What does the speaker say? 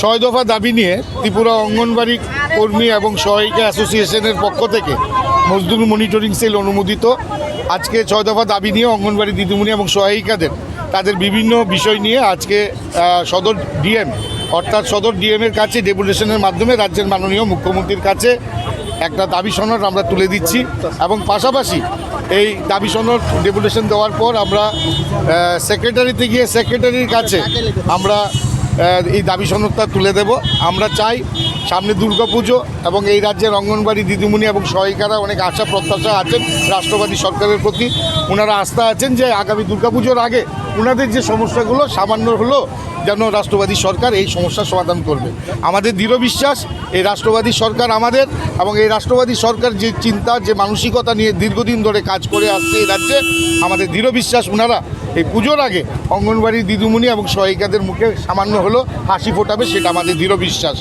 ছয় দফা দাবি নিয়ে ত্রিপুরা অঙ্গনবাড়ি কর্মী এবং সহায়িকা অ্যাসোসিয়েশনের পক্ষ থেকে মজদুর মনিটরিং সেল অনুমোদিত। আজকে ছয় দফা দাবি নিয়ে অঙ্গনবাড়ি দিদিমণি এবং সহায়িকাদের তাদের বিভিন্ন বিষয় নিয়ে আজকে সদর ডিএম, অর্থাৎ সদর ডিএমের কাছে ডেপুটেশনের মাধ্যমে রাজ্যের মাননীয় মুখ্যমন্ত্রীর কাছে একটা দাবি সনদ আমরা তুলে দিচ্ছি এবং পাশাপাশি এই দাবি সনদ ডেপুটেশন দেওয়ার পর আমরা সেক্রেটারিতে গিয়ে সেক্রেটারির কাছে আমরা এই দাবি সনদটা তুলে দেব। আমরা চাই সামনে দুর্গাপুজো এবং এই রাজ্যের অঙ্গনবাড়ি দিদিমণি এবং সহায়িকারা অনেক আশা, প্রত্যাশা আছেন রাষ্ট্রবাদী সরকারের প্রতি। ওনারা আস্থা আছেন যে আগামী দুর্গাপুজোর আগে ওনাদের যে সমস্যাগুলো সামান্য হলো যেন রাষ্ট্রবাদী সরকার এই সমস্যার সমাধান করবে। আমাদের দৃঢ় বিশ্বাস, এই রাষ্ট্রবাদী সরকার আমাদের এবং এই রাষ্ট্রবাদী সরকার যে চিন্তা, যে মানসিকতা নিয়ে দীর্ঘদিন ধরে কাজ করে আসছে এই রাজ্যে, আমাদের দৃঢ় বিশ্বাস ওনারা এই পুজোর আগে অঙ্গনবাড়ি দিদিমণি এবং সহায়িকাদের মুখে সামান্য হলো হাসি ফোটাবে, সেটা আমাদের দৃঢ় বিশ্বাস।